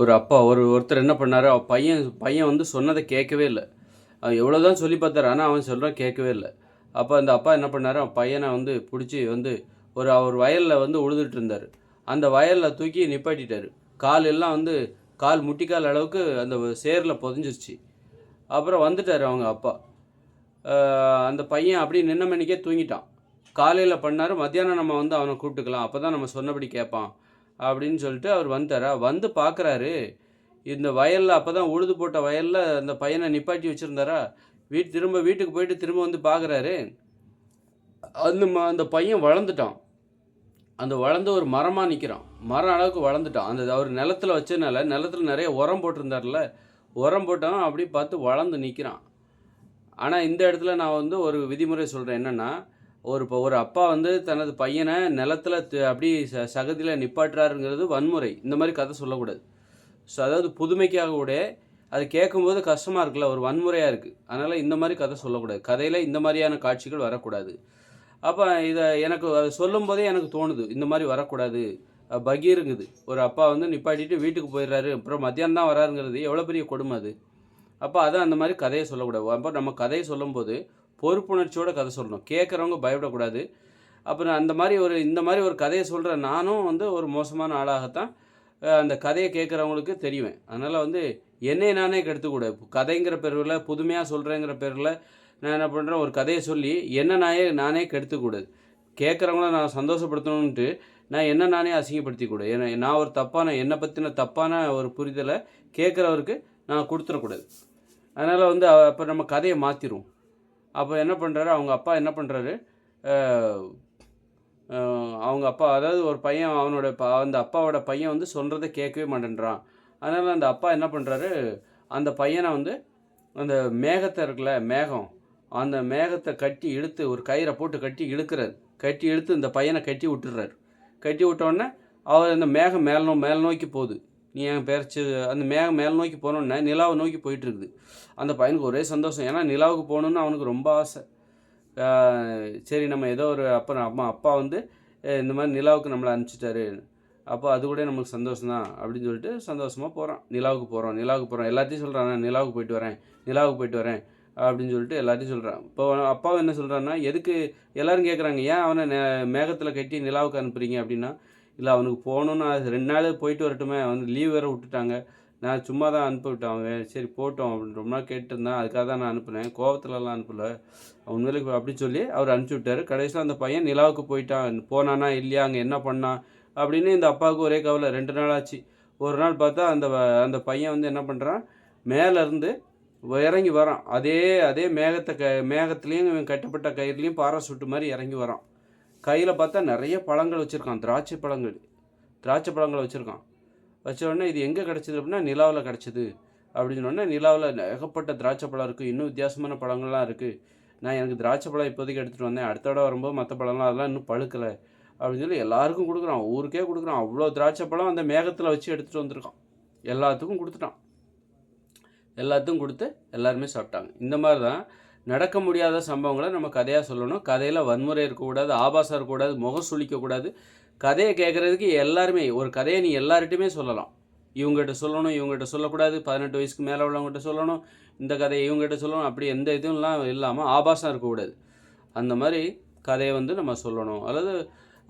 ஒரு அப்பா ஒரு ஒருத்தர் என்ன பண்ணார் அவன் பையன் பையன் வந்து சொன்னதை கேட்கவே இல்லை. அவன் எவ்வளோ தான் சொல்லி பார்த்தாரு ஆனால் அவன் சொல்கிறான் கேட்கவே இல்லை. அப்போ அந்த அப்பா என்ன பண்ணார் அவன் பையனை வந்து பிடிச்சி வந்து ஒரு அவர் வயலில் வந்து உழுதுட்டு இருந்தார். அந்த வயலில் தூக்கி நிப்பாட்டிட்டாரு. கால் எல்லாம் வந்து கால் முட்டிக்கால் அளவுக்கு அந்த சேரில் புதஞ்சிருச்சு. அப்புறம் வந்துட்டார் அவங்க அப்பா. அந்த பையன் அப்படி நின்ன மணிக்கே தூங்கிட்டான். காலையில் பண்ணார் மத்தியானம் நம்ம வந்து அவனை கூப்பிட்டுக்கலாம். அப்போ தான் நம்ம சொன்னபடி கேட்பான். அப்படின்னு சொல்லிட்டு அவர் வந்தாரா. வந்து பார்க்குறாரு இந்த வயலில் அப்போ தான் உழுது போட்ட வயலில் அந்த பையனை நிப்பாட்டி வச்சுருந்தாரா? வீட்டு திரும்ப வீட்டுக்கு போயிட்டு திரும்ப வந்து பார்க்குறாரு அந்த ம- அந்த பையன் வளர்ந்துட்டான். அந்த வளர்ந்து ஒரு மரமாக நிற்கிறான் மரம் அளவுக்கு வளர்ந்துட்டான். அந்த அவர் நிலத்துல வச்சதுனால நிலத்துல நிறைய உரம் போட்டிருந்தார்ல உரம் போட்டவன் அப்படி பார்த்து வளர்ந்து நிற்கிறான் ஆனால் இந்த இடத்துல நான் வந்து ஒரு விதிமுறை சொல்கிறேன் என்னென்னா ஒரு இப்போ ஒரு அப்பா வந்து தனது பையனை நிலத்துல அப்படி ச சகதியில் நிப்பாட்டுறாருங்கிறது வன்முறை. இந்த மாதிரி கதை சொல்லக்கூடாது. ஸோ அதாவது புதுமைக்காக கூட அது கேட்கும்போது கஷ்டமாக இருக்குல்ல ஒரு வன்முறையாக இருக்குது அதனால் இந்த மாதிரி கதை சொல்லக்கூடாது. கதையில் இந்த மாதிரியான காட்சிகள் வரக்கூடாது. அப்போ இதை எனக்கு அது சொல்லும்போதே எனக்கு தோணுது இந்த மாதிரி வரக்கூடாது. பகீருங்குது ஒரு அப்பா வந்து நிப்பாட்டிட்டு வீட்டுக்கு போயிடுறாரு. அப்புறம் மத்தியானம் தான் வராருங்கிறது எவ்வளோ பெரிய கொடுமை அது. அப்போ அதை அந்த மாதிரி கதையை சொல்லக்கூடாது. அப்போ நம்ம கதையை சொல்லும்போது பொறுப்புணர்ச்சியோட கதை சொல்லணும். கேட்குறவங்க பயப்படக்கூடாது. அப்புறம் அந்த மாதிரி ஒரு இந்த மாதிரி ஒரு கதையை சொல்கிற நானும் வந்து ஒரு மோசமான ஆளாகத்தான் அந்த கதையை கேட்குறவங்களுக்கு தெரியுவேன் அதனால் வந்து என்னை நானே கெடுத்துக்கூடாது. கதைங்கிற பேரில் புதுமையாக சொல்கிறேங்கிற பேரில் நான் என்ன பண்ணுறேன் ஒரு கதையை சொல்லி என்ன நாயே நானே கெடுத்துக்கூடாது. கேட்குறவங்கள நான் சந்தோஷப்படுத்தணுன்ட்டு நான் என்ன நானே அசிங்கப்படுத்திக்கூடாது. ஏன்னா நான் ஒரு தப்பான என்னை பற்றின தப்பான ஒரு புரிதலை கேட்குறவருக்கு நான் கொடுத்துடக்கூடாது அதனால் வந்து அப்போ நம்ம கதையை மாற்றிடுவோம் அப்போ என்ன பண்ணுறாரு அவங்க அப்பா என்ன பண்ணுறாரு அவங்க அப்பா அதாவது ஒரு பையன் அவனோட ப- அந்த அப்பாவோட பையன் வந்து சொல்கிறத கேட்கவே மாட்டேன்றான். அதனால் அந்த அப்பா என்ன பண்ணுறாரு அந்த பையனை வந்து அந்த மேகத்தை இருக்குல்ல மேகம் அந்த மேகத்தை கட்டி இழுத்து ஒரு கயிறை போட்டு கட்டி இழுக்கிறார். கட்டி இழுத்து இந்த பையனை கட்டி விட்டுறாரு. கட்டி விட்டோடனே அவர் அந்த மேகம் மேல் நோ மேல் நோக்கி போகுது. நீ என் பேரச்சு அந்த மேகம் மேல் நோக்கி போனோடனே நிலாவை நோக்கி போயிட்டுருக்குது. அந்த பையனுக்கு ஒரே சந்தோஷம். ஏன்னா நிலாவுக்கு போகணுன்னு அவனுக்கு ரொம்ப ஆசை. சரி நம்ம ஏதோ ஒரு அப்போ அம்மா அப்பா வந்து இந்த மாதிரி நிலாவுக்கு நம்மளை அனுப்பிச்சிட்டாரு. அப்போ அது கூட நமக்கு சந்தோஷம் தான் அப்படின்னு சொல்லிட்டு சந்தோஷமாக போகிறோம் நிலாவுக்கு போகிறோம் நிலாவுக்கு போகிறோம் எல்லாத்தையும் சொல்கிறான் நிலாவுக்கு போயிட்டு வரேன் நிலாவுக்கு போயிட்டு வரேன் அப்படின்னு சொல்லிட்டு எல்லாத்தையும் சொல்கிறான் இப்போ அப்பாவை என்ன சொல்கிறான்னா எதுக்கு? எல்லோரும் கேட்குறாங்க ஏன் அவனை மேகத்தில் கட்டி நிலாவுக்கு அனுப்புறீங்க? அப்படின்னா இல்லை அவனுக்கு போகணுன்னு ரெண்டு நாள் போயிட்டு வரட்டுமே வந்து லீவ் வேறு விட்டுட்டாங்க. நான் சும்மா தான் அனுப்பிவிட்டேன் அவன் சரி போட்டோம் அப்படின்னு ரொம்ப நாள் கேட்டுருந்தான். அதுக்காக தான் நான் அனுப்புனேன். கோவத்துலலாம் அனுப்பல. உண்மையிலுக்கு அப்படி சொல்லி அவர் அனுப்பிச்சி விட்டாரு. கடைசியில் அந்த பையன் நிலாவுக்கு போயிட்டான். போனானா இல்லையா? அங்கே என்ன பண்ணான் அப்படின்னு இந்த அப்பாவுக்கு ஒரே கவலை. ரெண்டு நாள் ஆச்சு. ஒரு நாள் பார்த்தா அந்த அந்த பையன் வந்து என்ன பண்ணுறான் மேலேருந்து இறங்கி வரான். அதே அதே மேகத்தை க மேகத்துலேயும் இவன் கட்டப்பட்ட கயிறுலேயும் பாராசூட்டு மாதிரி இறங்கி வரான். கையில் பார்த்தா நிறைய பழங்கள் வச்சுருக்கான். திராட்சை பழங்கள். திராட்சை பழங்கள் வச்சுருக்கான். வச்ச உடனே இது எங்கே கிடச்சிது அப்படின்னா நிலாவில் கிடச்சிது. அப்படின்னு உடனே நிலாவில் ஏகப்பட்ட திராட்சை பழம் இருக்குது இன்னும் வித்தியாசமான பழங்கள்லாம் இருக்குது நான் எனக்கு திராட்சை பழம் இப்போதைக்கு எடுத்துகிட்டு வந்தேன். அடுத்த தடவை வரும்போது மற்ற பழம்லாம் அதெல்லாம் இன்னும் பழுக்கலை. அப்படின்னு சொல்லி எல்லாருக்கும் கொடுக்குறான். ஊருக்கே கொடுக்குறான். அவ்வளோ திராட்சை பழம் அந்த மேகத்தில் வச்சு எடுத்துகிட்டு வந்திருக்கான். எல்லாத்துக்கும் கொடுத்துட்டான். எல்லாத்துக்கும் கொடுத்து எல்லாருமே சாப்பிட்டாங்க. இந்த மாதிரி தான் நடக்க முடியாத சம்பவங்களை நம்ம கதையாக சொல்லணும். கதையில் வன்முறை இருக்கக்கூடாது ஆபாசம் இருக்கக்கூடாது முகம் சுழிக்கக்கூடாது கதையை கேட்குறதுக்கு எல்லாருமே ஒரு கதையை நீ எல்லார்கிட்டையுமே சொல்லலாம். இவங்ககிட்ட சொல்லணும் இவங்ககிட்ட சொல்லக்கூடாது. பதினெட்டு வயசுக்கு மேலே உள்ளவங்ககிட்ட சொல்லணும். இந்த கதையை இவங்ககிட்ட சொல்லணும். அப்படி எந்த இதுவும்லாம் இல்லாமல் ஆபாசம் இருக்கக்கூடாது. அந்த மாதிரி கதையை வந்து நம்ம சொல்லணும். அல்லது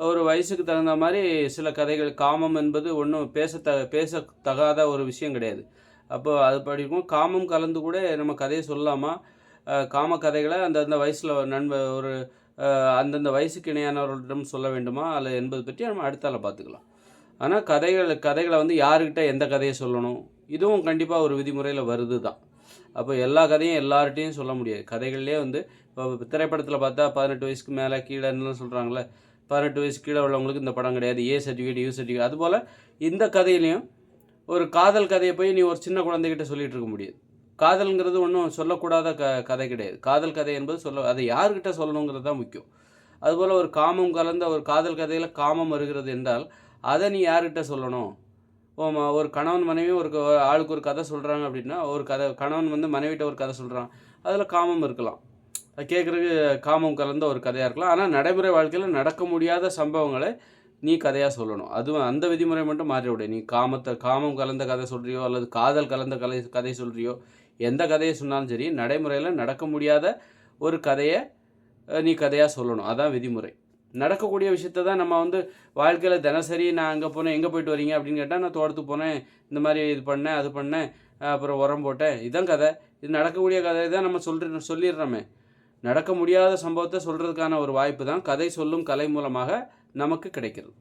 ஒரு வயசுக்கு தகுந்த மாதிரி சில கதைகள் காமம் என்பது ஒன்றும் பேச பேச தகாத ஒரு விஷயம் கிடையாது. அப்போ அது படிக்கும் காமம் கலந்து கூட நம்ம கதையை சொல்லலாமா? காம கதைகளை அந்தந்த வயசில் நண்ப ஒரு அந்தந்த வயசுக்கு இணையானவர்களிடம் சொல்ல வேண்டுமா? அல்ல என்பது பற்றி நம்ம அடுத்தால பார்த்துக்கலாம். ஆனால் கதைகள் கதைகளை வந்து யாருக்கிட்ட எந்த கதையை சொல்லணும்? இதுவும் கண்டிப்பாக ஒரு விதிமுறையில் வருது தான் அப்போ எல்லா கதையும் எல்லார்கிட்டையும் சொல்ல முடியாது. கதைகள்லேயே வந்து இப்போ திரைப்படத்தில் பார்த்தா பதினெட்டு வயசுக்கு மேலே கீழேன்னு சொல்கிறாங்களே பதினெட்டு வயசு கீழே உள்ளவங்களுக்கு இந்த படம் கிடையாது. ஏ சர்டிஃபிகேட் யூ சர்டிஃபிகேட் அதுபோல் இந்த கதையிலையும் ஒரு காதல் கதையை போய் நீ ஒரு சின்ன குழந்தைகிட்ட சொல்லிகிட்டு இருக்க முடியாது. காதல்ங்கிறது ஒன்றும் சொல்லக்கூடாத க கதை கிடையாது. காதல் கதை என்பது சொல்ல அதை யார்கிட்ட சொல்லணுங்கிறது தான் முக்கியம். அதுபோல் ஒரு காமம் கலந்த ஒரு காதல் கதையில் காமம் வருகிறது என்றால் அதை நீ யார்கிட்ட சொல்லணும்? ஒரு கணவன் மனைவி ஒரு ஆளுக்கு ஒரு கதை சொல்கிறாங்க அப்படின்னா ஒரு கதை கணவன் வந்து மனைவிட்ட ஒரு கதை சொல்கிறான் அதில் காமம் இருக்கலாம். அது கேட்குறதுக்கு காமம் கலந்த ஒரு கதையாக இருக்கலாம். ஆனால் நடைமுறை வாழ்க்கையில் நடக்க முடியாத சம்பவங்களை நீ கதையாக சொல்லணும். அதுவும் அந்த விதிமுறை மட்டும் மாற்றி நீ காமத்தை காமம் கலந்த கதை சொல்கிறியோ அல்லது காதல் கலந்த கதை கதை சொல்கிறியோ எந்த கதையை சொன்னாலும் சரி நடைமுறையில் நடக்க முடியாத ஒரு கதையை நீ கதையாக சொல்லணும். அதான் விதிமுறை. நடக்கக்கூடிய விஷயத்த தான் நம்ம வந்து வாழ்க்கையில் தினசரி நான் அங்கே போனேன் எங்கே போயிட்டு வரீங்க அப்படின்னு கேட்டால் நான் தோட்டத்துக்கு போனேன் இந்த மாதிரி இது பண்ணேன் அது பண்ணேன் அப்புறம் உரம் போட்டேன். இதுதான் கதை. இது நடக்கக்கூடிய கதையை தான் நம்ம சொல்ற சொல்லிடுறோமே. நடக்க முடியாத சம்பவத்தை சொல்கிறதுக்கான ஒரு வாய்ப்பு தான் கதை சொல்லும் கலை மூலமாக நமக்கு கிடைக்கிறது.